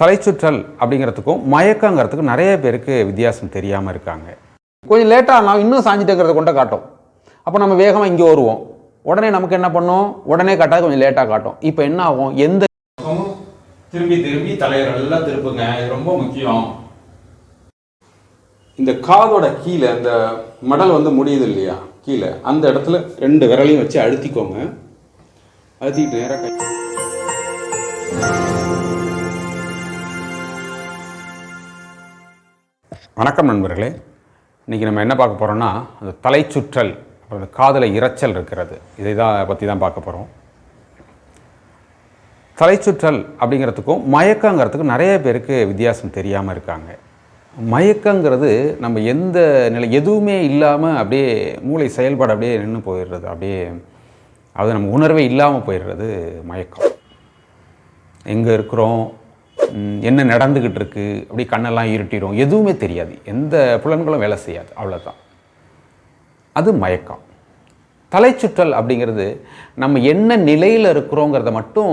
தலைச்சுற்றல் அப்படிங்கிறதுக்கும் மயக்கங்கிறதுக்கும் நிறைய பேருக்கு வித்தியாசம் தெரியாமல் இருக்காங்க. கொஞ்சம் லேட்டாக நான் இன்னும் சாஞ்சிட்டேங்கிறத கொண்ட காட்டும். அப்போ நம்ம வேகமாக இங்கே வருவோம். உடனே நமக்கு என்ன பண்ணும்? உடனே காட்டாது கொஞ்சம் லேட்டாக காட்டும். இப்போ என்ன ஆகும்? எந்த திரும்பி திரும்பி தலையை நல்லா திருப்புங்க. இது ரொம்ப முக்கியம். இந்த காதோட கீழே அந்த மடல் வந்து முடியுது இல்லையா? கீழே. அந்த இடத்துல ரெண்டு விரலையும் வச்சு அழுத்திக்கோங்க. அழுத்திக்கிட்டு நேராக கை வணக்கம் நண்பர்களே. இன்றைக்கி நம்ம என்ன பார்க்க போகிறோம்னா அந்த தலைச்சுற்றல் அப்புறம் அந்த காதில் இரைச்சல் இருக்கிறது. இதை தான் பற்றி தான் பார்க்க போகிறோம் தலைச்சுற்றல் அப்படிங்கிறதுக்கும் மயக்கங்கிறதுக்கும் நிறைய பேருக்கு வித்தியாசம் தெரியாமல் இருக்காங்க. மயக்கங்கிறது நம்ம எந்த நிலை எதுவுமே இல்லாமல் அப்படியே மூளை செயல்பாடு அப்படியே நின்று போயிடுறது. அப்படியே அது நம்ம உணர்வே இல்லாமல் போயிடுறது மயக்கம். எங்கே இருக்கிறோம்? என்ன நடந்துக்கிட்டு இருக்கு அப்படி கண்ணெல்லாம் இருட்டிடும் எதுவுமே தெரியாது. எந்த புலன்களும் வேலை செய்யாது அவ்வளோதான் அது மயக்கம். தலைச்சுற்றல் அப்படிங்கிறது நம்ம என்ன நிலையில் இருக்கிறோங்கிறத மட்டும்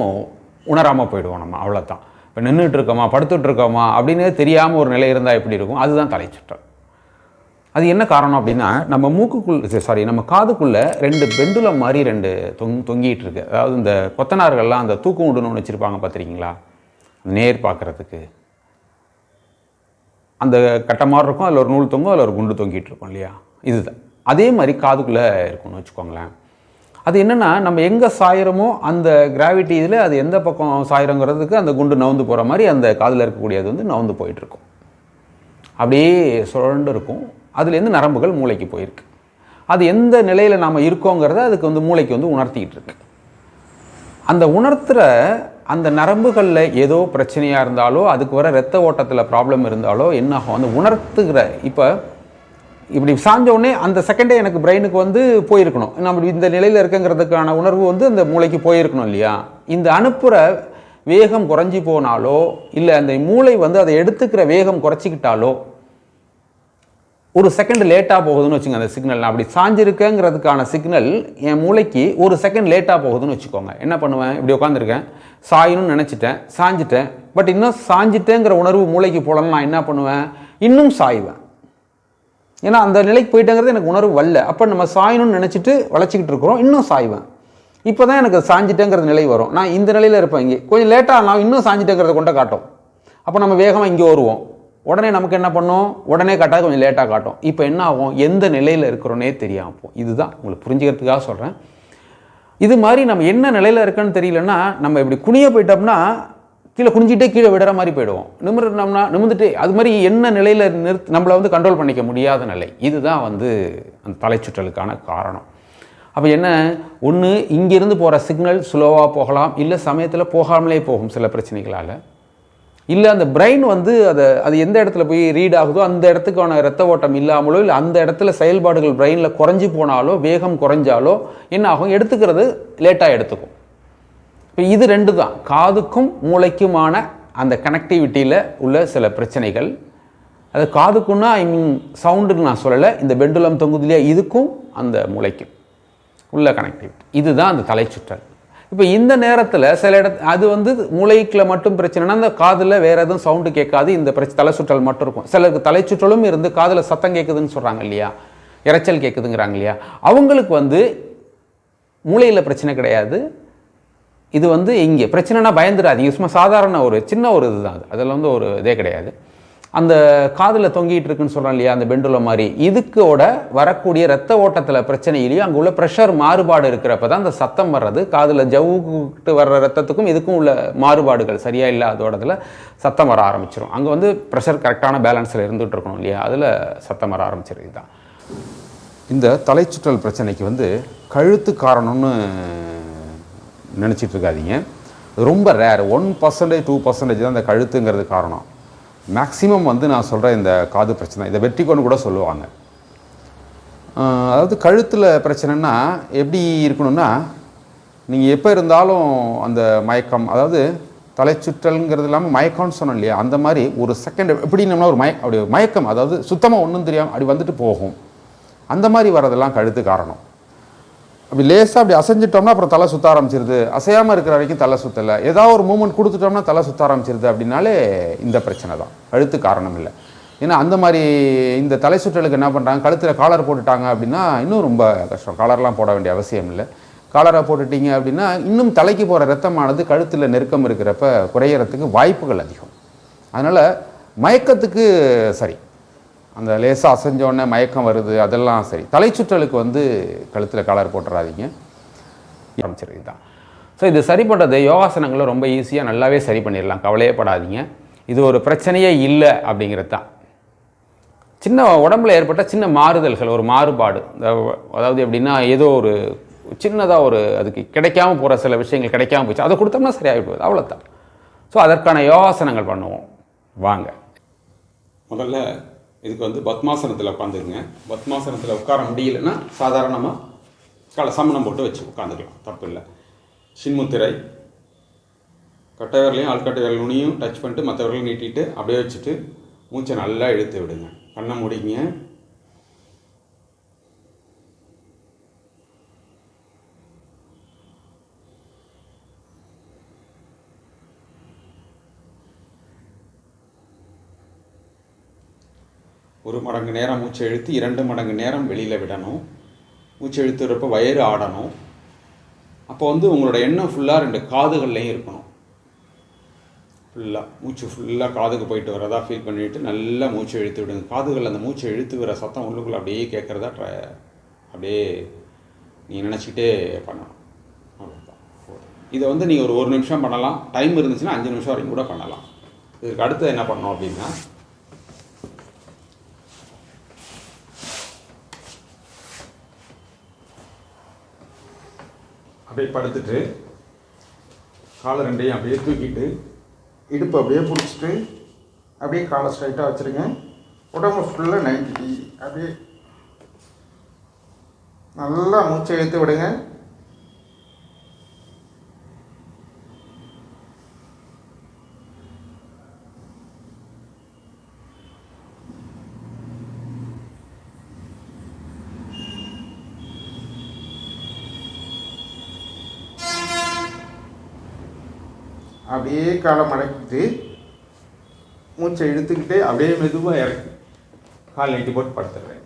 உணராமல் போயிடுவோம் நம்ம அவ்வளோதான் இப்போ நின்றுட்டு இருக்கோமா படுத்துட்டு இருக்கோமா அப்படின்னு தெரியாமல் ஒரு நிலை இருந்தால் எப்படி இருக்கும்? அதுதான் தலைச்சுற்றல். அது என்ன காரணம் அப்படின்னா நம்ம மூக்குக்குள் சாரி நம்ம காதுக்குள்ளே ரெண்டு பெண்டுலம் மாதிரி ரெண்டு தொங் தொங்கிட்டு இருக்கு அதாவது இந்த கொத்தனார்கள்லாம் அந்த தூக்கு உண்டுன்னு வச்சுருப்பாங்க பார்த்துருக்கீங்களா? நேர் பார்க்குறதுக்கு. அந்த கட்டை மாதிரி இருக்கும் அதில் ஒரு நூல் தொங்கும் அதில் ஒரு குண்டு தொங்கிட்டு இருக்கும் இல்லையா? இதுதான். அதே மாதிரி காதுக்குள்ளே இருக்கும்னு வச்சுக்கோங்களேன். அது என்னென்னா நம்ம எங்கே சாயிரமோ அந்த கிராவிட்டி இதில் அது எந்த பக்கம் சாயிரங்கிறதுக்கு அந்த குண்டு நவுந்து போகிற மாதிரி அந்த காதில் இருக்கக்கூடியது வந்து நவுந்து போயிட்டுருக்கும். அப்படியே சுழண்டு இருக்கும். அதுலேருந்து நரம்புகள் மூளைக்கு போயிருக்கு. அது எந்த நிலையில் நாம் இருக்கோங்கிறத அதுக்கு வந்து மூளைக்கு வந்து உணர்த்திக்கிட்டு இருக்கு. அந்த உணர்த்துகிற அந்த நரம்புகளில் ஏதோ பிரச்சனையாக இருந்தாலோ அதுக்கு வர ரத்த ஓட்டத்தில் ப்ராப்ளம் இருந்தாலோ என்ன ஆகும்? அந்த உணர்த்துகிற இப்போ இப்படி சாஞ்ச அந்த செகண்டே எனக்கு பிரெயினுக்கு வந்து போயிருக்கணும். நம்ம இந்த நிலையில் இருக்குங்கிறதுக்கான உணர்வு வந்து அந்த மூளைக்கு போயிருக்கணும் இல்லையா? இந்த அனுப்புகிற வேகம் குறைஞ்சி போனாலோ இல்லை அந்த மூளை வந்து அதை எடுத்துக்கிற வேகம் குறைச்சிக்கிட்டாலோ ஒரு செகண்ட் லேட்டாக போகுதுன்னு வச்சுங்க அந்த சிக்னல் நான் அப்படி சாஞ்சிருக்கேங்கிறதுக்கான சிக்னல் என் மூளைக்கு ஒரு செகண்ட் லேட்டாக போகுதுன்னு வச்சுக்கோங்க. என்ன பண்ணுவேன்? இப்படி உட்காந்துருக்கேன் சாயணும்னு நினச்சிட்டேன் சாஞ்சிட்டேன். பட் இன்னும் சாஞ்சிட்டேங்கிற உணர்வு மூளைக்கு போகலன்னு நான் என்ன பண்ணுவேன்? இன்னும் சாய்வேன். ஏன்னா அந்த நிலைக்கு போயிட்டேங்கிறது எனக்கு உணர்வு வரல. அப்போ நம்ம சாயணும்னு நினச்சிட்டு வளைச்சிக்கிட்டு இருக்கிறோம் இன்னும் சாய்வேன். இப்போ தான் எனக்கு சாஞ்சிட்டேங்கிற நிலை வரும். நான் இந்த நிலையில் இருப்பேன் இங்கே. கொஞ்சம் லேட்டாக நான் இன்னும் சாஞ்சிட்டேங்கிறத கொண்ட காட்டும். அப்போ நம்ம வேகமாக இங்கே வருவோம். உடனே நமக்கு என்ன பண்ணும்? உடனே காட்டாது கொஞ்சம் லேட்டாக காட்டும். இப்போ என்ன ஆகும்? எந்த நிலையில் இருக்கிறோன்னே தெரியாமல் இதுதான். உங்களுக்கு புரிஞ்சுக்கிறதுக்காக சொல்கிறேன் இது மாதிரி நம்ம என்ன நிலையில் இருக்கோன்னு தெரியலன்னா நம்ம இப்படி குனிய போயிட்டோம்னா கீழே குனிஞ்சிட்டே கீழே விடுற மாதிரி போயிடுவோம். நிமிர்னோம்னா நிமிர்ந்துட்டு அது மாதிரி என்ன நிலையில் நிறுத்து நம்மளை வந்து கண்ட்ரோல் பண்ணிக்க முடியாத நிலை. இதுதான் வந்து அந்த தலைச்சுற்றலுக்கான காரணம். அப்போ என்ன? ஒன்று இங்கேருந்து போகிற சிக்னல் ஸ்லோவாக போகலாம். இல்லை சமயத்தில் போகாமலே போகும் சில பிரச்சனைகளால். இல்லை அந்த பிரெயின் வந்து அதை அது எந்த இடத்துல போய் ரீட் ஆகுதோ அந்த இடத்துக்கான ரத்த ஓட்டம் இல்லாமலோ இல்லை அந்த இடத்துல செயல்பாடுகள் பிரெயினில் குறைஞ்சி போனாலோ வேகம் குறைஞ்சாலோ என்ன ஆகும்? எடுத்துக்கிறது லேட்டாக எடுத்துக்கும். இப்போ இது ரெண்டு தான் காதுக்கும் மூளைக்குமான அந்த கனெக்டிவிட்டியில் உள்ள சில பிரச்சனைகள். அது காதுக்குன்னா ஐ மீன் சவுண்டுன்னு நான் சொல்லலை இந்த பெண்டுலம் தொங்குது இல்லையா இதுக்கும் அந்த மூளைக்கும் உள்ள கனெக்டிவிட்டி இதுதான் அந்த தலைச்சுற்றல். இப்போ இந்த நேரத்தில் சில இடத்து அது வந்து மூளைக்கில் மட்டும் பிரச்சனைனா அந்த காதில் வேறு எதுவும் சவுண்டு கேட்காது. இந்த பிரச்சனை தலை சுற்றல் மட்டும் இருக்கும். சிலருக்கு தலைச்சுற்றலும் இருந்து காதில் சத்தம் கேட்குதுன்னு சொல்கிறாங்க இல்லையா? இரைச்சல் கேட்குதுங்கிறாங்க இல்லையா? அவங்களுக்கு வந்து மூளையில் பிரச்சனை கிடையாது. இது வந்து இங்கே பிரச்சனைனா பயந்துடாதீங்க. சும்மா சாதாரண ஒரு சின்ன ஒரு இதுதான் அது. அதில் வந்து ஒரு இதே கிடையாது. அந்த காதில் தொங்கிட்டு இருக்குன்னு சொல்கிறோம் இல்லையா அந்த பெண்டுல மாதிரி. இதுக்கோட வரக்கூடிய ரத்த ஓட்டத்தில் பிரச்சனையிலையும் அங்கே உள்ள ப்ரெஷர் மாறுபாடு இருக்கிறப்ப தான் அந்த சத்தம் வர்றது. காதில் ஜவ்வுக்கிட்டு வர்ற ரத்தத்துக்கும் இதுக்கும் உள்ள மாறுபாடுகள் சரியாக இல்லாதோடத்தில் சத்தம் வர ஆரம்பிச்சிடும் அங்கே வந்து ப்ரெஷர் கரெக்டான பேலன்ஸில் இருந்துகிட்டு இருக்கணும் இல்லையா அதில் சத்தம் வர ஆரம்பிச்சிருக்கு தான் இந்த தலைச்சுற்றல் பிரச்சனைக்கு வந்து கழுத்து காரணம்னு நினச்சிட்டு இருக்காதீங்க. ரொம்ப rare one percentage two percentage தான் இந்த கழுத்துங்கிறது காரணம். மேக்ஸிமம் வந்து நான் சொல்கிற இந்த காது பிரச்சனை இதை வெற்றிக்கொண்டு கூட சொல்லுவாங்க. அதாவது கழுத்தில் பிரச்சனைனா எப்படி இருக்கணும்னா நீங்கள் எப்போ இருந்தாலும் அந்த மயக்கம் அதாவது தலைச்சுற்றல்ங்கிறது இல்லாமல் மயக்கம்னு சொன்னோம் இல்லையா அந்த மாதிரி ஒரு செகண்ட் எப்படின்னா ஒரு மய அப்படி மயக்கம் அதாவது சுத்தமாக ஒன்றும் தெரியாமல் அப்படி வந்துட்டு போகும். அந்த மாதிரி வரதெல்லாம் கழுத்து காரணம். அப்படி லேசாக அப்படி அசைஞ்சிட்டோம்னா அப்புறம் தலை சுத்த ஆரம்பிச்சிருது. அசையாமல் இருக்கிற வரைக்கும் தலை சுத்தலை. ஏதாவது ஒரு மூமெண்ட் கொடுத்துட்டோம்னா தலை சுத்த ஆரம்பிச்சிருது அப்படின்னாலே இந்த பிரச்சனை தான். அழுத்து காரணம் இல்லை. ஏன்னா அந்த மாதிரி இந்த தலை சுற்றலுக்கு என்ன பண்ணுறாங்க கழுத்தில் காலர் போட்டுட்டாங்க அப்படின்னா இன்னும் ரொம்ப கஷ்டம். காலர்லாம் போட வேண்டிய அவசியம் இல்லை. காலரை போட்டுட்டீங்க அப்படின்னா இன்னும் தலைக்கு போகிற ரத்தமானது கழுத்தில் நெருக்கம் இருக்கிறப்ப குறையறதுக்கு வாய்ப்புகள் அதிகம். அதனால் மயக்கத்துக்கு சரி. அந்த லேசாக அசைஞ்சோடனே மயக்கம் வருது அதெல்லாம் சரி. தலை சுற்றலுக்கு வந்து கழுத்தில் காலர் போட்டுறாதீங்க. ஆரம்பிச்சிருக்கு தான் ஸோ இது சரி பண்ணுறது யோகாசனங்களை ரொம்ப ஈஸியாக நல்லாவே சரி பண்ணிடலாம். கவலையே படாதீங்க. இது ஒரு பிரச்சனையே இல்லை அப்படிங்கிறது தான். சின்ன உடம்புல ஏற்பட்ட சின்ன மாறுதல்கள் ஒரு மாறுபாடு. அதாவது எப்படின்னா ஏதோ ஒரு சின்னதாக ஒரு அதுக்கு கிடைக்காம போகிற சில விஷயங்கள் கிடைக்காம போச்சு. அதை கொடுத்தோம்னா சரியாகி போகுது. அவ்வளோதான் ஸோ அதற்கான யோகாசனங்கள் பண்ணுவோம். வாங்க. முதல்ல இதுக்கு வந்து பத்மாசனத்தில் உட்காந்துருங்க பத்மாசனத்தில் உட்கார முடியலன்னா சாதாரணமாக கால சமணம் போட்டு வச்சு உட்காந்துக்கலாம் தப்பு இல்லை சின்முத்திரை. கட்டை விரலையும் ஆள்கட்டை விரல் நுனியும் டச் பண்ணிட்டு மற்ற விரலையும் நீட்டிட்டு அப்படியே வச்சுட்டு மூச்சை நல்லா இழுத்து விடுங்க. கண்ணை முடிங்க ஒரு மடங்கு நேரம் மூச்சை இழுத்து இரண்டு மடங்கு நேரம் வெளியில் விடணும். மூச்சை இழுத்துறப்ப வயிறு ஆடணும். அப்போ வந்து உங்களோட எண்ணம் ஃபுல்லாக ரெண்டு காதுகள்லையும் இருக்கணும். ஃபுல்லாக மூச்சு ஃபுல்லாக காதுக்கு போயிட்டு வரதா ஃபீல் பண்ணிவிட்டு நல்லா மூச்சை இழுத்து விடுங்க. காதுகள் அந்த மூச்சை இழுத்து வர சத்தம் உள்ளுக்குள்ளே அப்படியே கேட்குறதா ட்ரை அப்படியே நீ நினச்சிக்கிட்டே பண்ணணும் அவ்வளோதான் இதை வந்து நீங்கள் ஒரு ஒரு நிமிஷம் பண்ணலாம். டைம் இருந்துச்சுன்னா அஞ்சு நிமிஷம் வரைக்கும் கூட பண்ணலாம். இதுக்கு அடுத்து என்ன பண்ணணும் அப்படின்னா அப்படியே படுத்துட்டு காலை ரெண்டையும் அப்படியே தூக்கிட்டு இடுப்பு அப்படியே பிடிச்சிட்டு அப்படியே காலை ஸ்ட்ரைட்டாக வச்சுருங்க. உடம்பு ஃபுல்லாக நைன்டி அப்படியே நல்லா மூச்சை இழுத்து விடுங்க. அப்படியே காலம் மடக்கிட்டு மூச்சை இழுத்துக்கிட்டு அப்படியே மெதுவாக இறக்கி கால் நெட்டி போட்டு படுத்துடுறேன்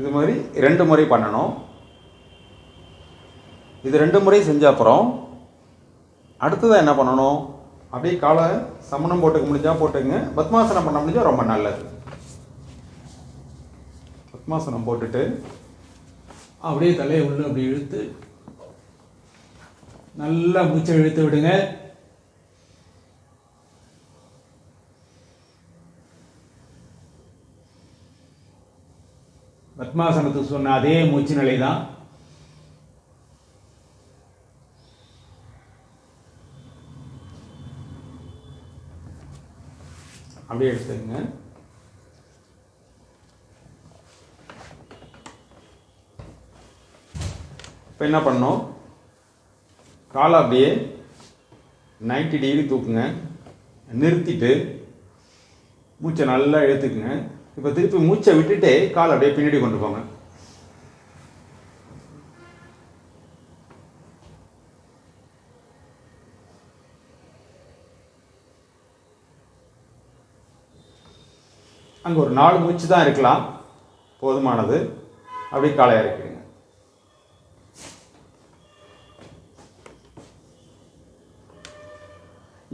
இது மாதிரி ரெண்டு முறை பண்ணணும். இது ரெண்டு முறை செஞ்ச அப்புறம் அடுத்ததாக என்ன பண்ணணும்? அப்படியே காலை சமணம் போட்டுக்க முடிஞ்சா போட்டுங்க. பத்மாசனம் பண்ண முடிஞ்சா ரொம்ப நல்லது. பத்மாசனம் போட்டுட்டு அப்படியே தலையை உள்ள அப்படி இழுத்து நல்லா மூச்சை இழுத்து விடுங்க. பத்மாசனத்துக்கு சொன்ன அதே மூச்சு நிலை தான் அப்படியே எடுத்துக்கங்க. இப்போ என்ன பண்ணோம் காலை அப்படியே 90 டிகிரி தூக்குங்க. நிறுத்திட்டு மூச்சை நல்லா எடுத்துக்குங்க இப்போ திருப்பி மூச்சை விட்டுட்டு காலை அப்படியே பின்னாடி கொண்டு போங்க. அங்கே ஒரு நாலு மூச்சு தான் இருக்கலாம். போதுமானது. அப்படியே காலை இறக்கிடுங்க.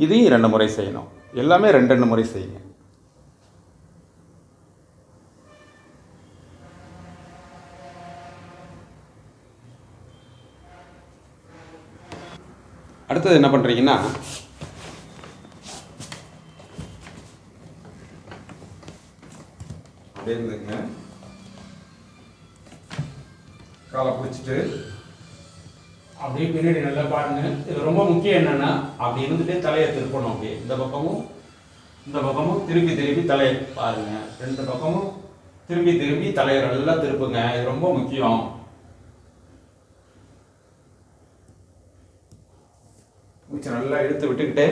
இதையும் ரெண்டு முறை செய்யணும். எல்லாமே ரெண்டு ரெண்டு முறை செய்யுங்க. அடுத்தது என்ன பண்ணுறீங்கன்னா அப்படியே இருந்துங்க காலை பிடிச்சிட்டு அப்படியே பின்னாடி நல்லா பாருங்க. இது ரொம்ப முக்கியம் என்னன்னா அப்படி இருந்துட்டு தலையை திருப்பணும் அப்படியே. இந்த பக்கமும் இந்த பக்கமும் திருப்பி திருப்பி தலையை பாருங்க. ரெண்டு பக்கமும் திருப்பி திருப்பி தலையை நல்லா திருப்புங்க. இது ரொம்ப முக்கியம். மூச்சை நல்லா இழுத்து விட்டுக்கிட்டு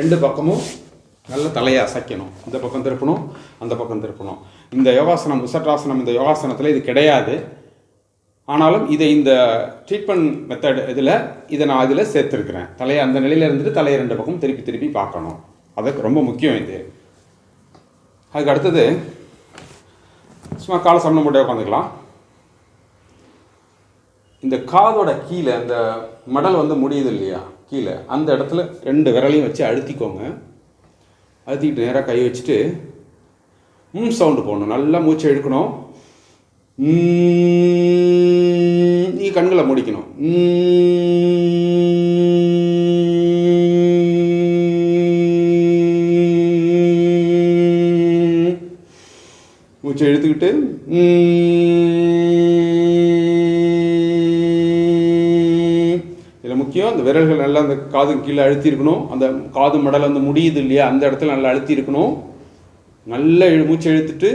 ரெண்டு பக்கமும் நல்ல தலையை அசைக்கணும். இந்த பக்கம் திருப்பணும் அந்த பக்கம் திருப்பணும். இந்த யோகாசனம் உசட்டாசனம் இந்த யோகாசனத்தில் இது கிடையாது. ஆனாலும் இதை இந்த ட்ரீட்மெண்ட் மெத்தட் இதில் இதை நான் இதில் சேர்த்துருக்கிறேன். தலையை அந்த நிலையில் இருந்துட்டு தலையை ரெண்டு பக்கம் திருப்பி திருப்பி பார்க்கணும். அதுக்கு ரொம்ப முக்கியம் இது. அதுக்கு அடுத்தது சும்மா காலை சமணம் போட்டு உட்காந்துக்கலாம். இந்த காதோட கீழே அந்த மடல் வந்து முடியுது இல்லையா? கீழே. அந்த இடத்துல ரெண்டு விரலையும் வச்சு அழுத்திக்கோங்க. அழுத்திக்கிட்டு நேராக கை வச்சுட்டு ம் சவுண்டு போடணும். நல்லா மூச்சை இழுக்கணும். நீ கண்களை முடிக்கணும். மூச்சை இழுத்துக்கிட்டு அந்த விரல்கள் நல்லா அந்த காது கீழே அழுத்திருக்கணும் அந்த காது மடல் அந்த முடியுது இல்லையா? அந்த இடத்துல நல்லா அழுத்தியிருக்கணும். நல்லா இழு மூச்சு இழுத்துட்டு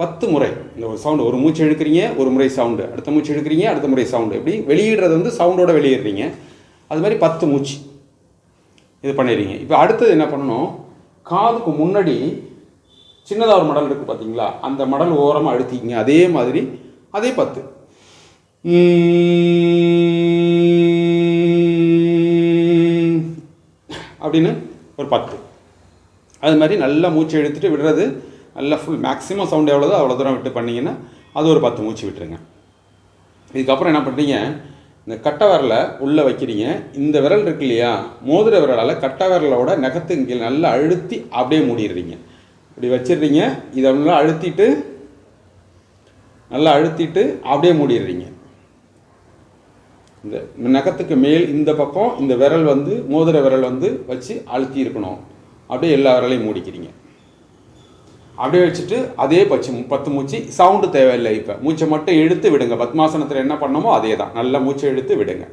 பத்து முறை. இந்த ஒரு சவுண்டு ஒரு மூச்சு இழுக்கிறீங்க ஒரு முறை சவுண்டு அடுத்த மூச்சு இழுக்கிறீங்க அடுத்த முறை சவுண்டு இப்படி வெளியிடுறது வந்து சவுண்டோட வெளியிடுறீங்க. அது மாதிரி பத்து மூச்சு இது பண்ணிடுறீங்க. இப்போ அடுத்தது என்ன பண்ணணும்? காதுக்கு முன்னாடி சின்னதாக ஒரு மடல் இருக்குது பார்த்தீங்களா அந்த மடல் ஓரமாக அழுத்திக்கிங்க. அதே மாதிரி அதே பத்து. 嗯。Mm. அப்படின்னு ஒரு பத்து. அது மாதிரி நல்லா மூச்சு இழுத்துட்டு விடுறது நல்லா ஃபுல் மேக்ஸிமம் சவுண்ட் எவ்வளோதோ அவ்வளோ தூரம் விட்டு பண்ணிங்கன்னா அது ஒரு பத்து மூச்சு விட்டுருங்க. இதுக்கப்புறம் என்ன பண்ணுறீங்க இந்த கட்டை விரலை உள்ளே வைக்கிறீங்க. இந்த விரல் இருக்கு இல்லையா? மோதிர விரலால் கட்டை விரலோட நகத்து இங்கே நல்லா அழுத்தி அப்படியே மூடிடுறீங்க. இப்படி வச்சிடுறீங்க. இதை நல்லா அழுத்திட்டு நல்லா அழுத்திட்டு அப்படியே மூடிடுறீங்க. இந்த நகத்துக்கு மேல் இந்த பக்கம் இந்த விரல் வந்து மோதிர விரல் வந்து வச்சு அழுத்தி இருக்கணும். அப்படியே எல்லா விரலையும் மூடிக்கிறீங்க. அப்படியே வச்சுட்டு அதே பச்சு பத்து மூச்சு சவுண்டு தேவையில்லை இப்போ. மூச்சை மட்டும் இழுத்து விடுங்க. பத்மாசனத்தில் என்ன பண்ணமோ அதே தான் நல்லா மூச்சை இழுத்து விடுங்க.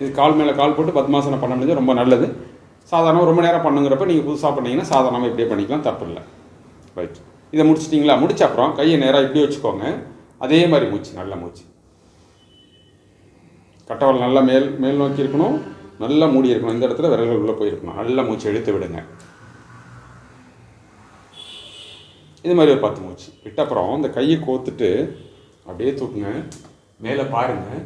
இது கால் மேலே கால் போட்டு பத்மாசனம் பண்ண முடிஞ்சது ரொம்ப நல்லது. சாதாரணமாக ரொம்ப நேரம் பண்ணுங்கிறப்ப நீங்கள் புதுசாக பண்ணீங்கன்னா சாதாரணமாக இப்படியே பண்ணிக்கலாம் தப்பு இல்லை ரைட் இதை முடிச்சிட்டிங்களா? முடிச்ச அப்புறம் கையை நேராக இப்படி வச்சுக்கோங்க. அதே மாதிரி மூச்சு நல்ல மூச்சு. கட்டவல் நல்லா மேல் மேல் நோக்கி இருக்கணும். நல்லா மூடி இருக்கணும். இந்த இடத்துல விரல்கள் உள்ளே போயிருக்கணும். நல்லா மூச்சு இழுத்து விடுங்க. இது மாதிரி ஒரு பத்து மூச்சு. விட்ட அப்புறம் இந்த கையை கோத்துட்டு அப்படியே தூக்குங்க. மேலே பாருங்கள்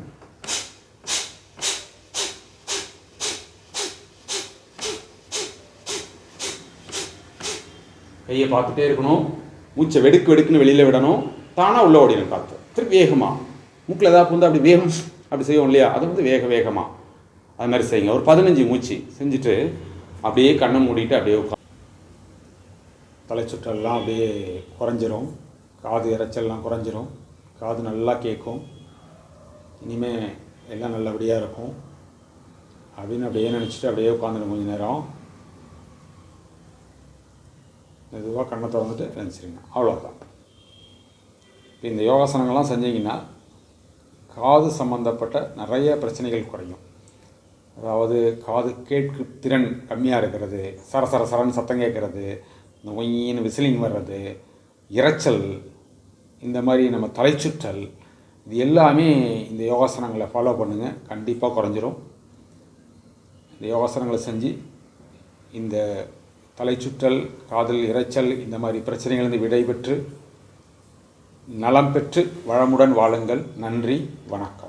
கையை பார்த்துட்டே இருக்கணும். மூச்சை வெடுக்கு வெடுக்குன்னு வெளியில் விடணும். தானாக உள்ளே ஓடிடும் காற்று திருப்பி வேகமாக மூக்கில் ஏதாவது புந்து அப்படி வேகம் அப்படி செய்வோம் இல்லையா? அது வந்து வேக வேகமாக அது மாதிரி செய்யுங்க. ஒரு பதினஞ்சு மூச்சு செஞ்சுட்டு அப்படியே கண்ணை மூடிட்டு அப்படியே உட்கா தலை அப்படியே குறைஞ்சிரும். காது இறைச்சல்லாம் குறைஞ்சிரும். காது நல்லா கேட்கும். இனிமேல் எல்லாம் நல்லபடியாக இருக்கும். அப்படின்னு அப்படியே நினச்சிட்டு அப்படியே உட்காந்துடும் கொஞ்சம் நேரம். மெதுவாக கண்ணை திறந்துட்டு நினச்சிருங்க அவ்வளோதான் இப்போ இந்த யோகாசனங்கள்லாம் செஞ்சீங்கன்னா காது சம்மந்தப்பட்ட நிறைய பிரச்சனைகள் குறையும். அதாவது காது கேட்கு திறன் கம்மியாக இருக்கிறது சர சர சரன்னு சத்தம் கேட்குறது இந்த ஒயின்னு விசிலிங் வர்றது இரைச்சல் இந்த மாதிரி நம்ம தலைச்சுற்றல் இது எல்லாமே இந்த யோகாசனங்களை ஃபாலோ பண்ணுங்கள் கண்டிப்பாக குறைஞ்சிரும். இந்த யோகாசனங்களை செஞ்சு இந்த தலைச்சுற்றல் காதல் இரைச்சல் இந்த மாதிரி பிரச்சனைகளிலிருந்து விடைபெற்று நலம் பெற்று வளமுடன் வாழுங்கள். நன்றி வணக்கம்.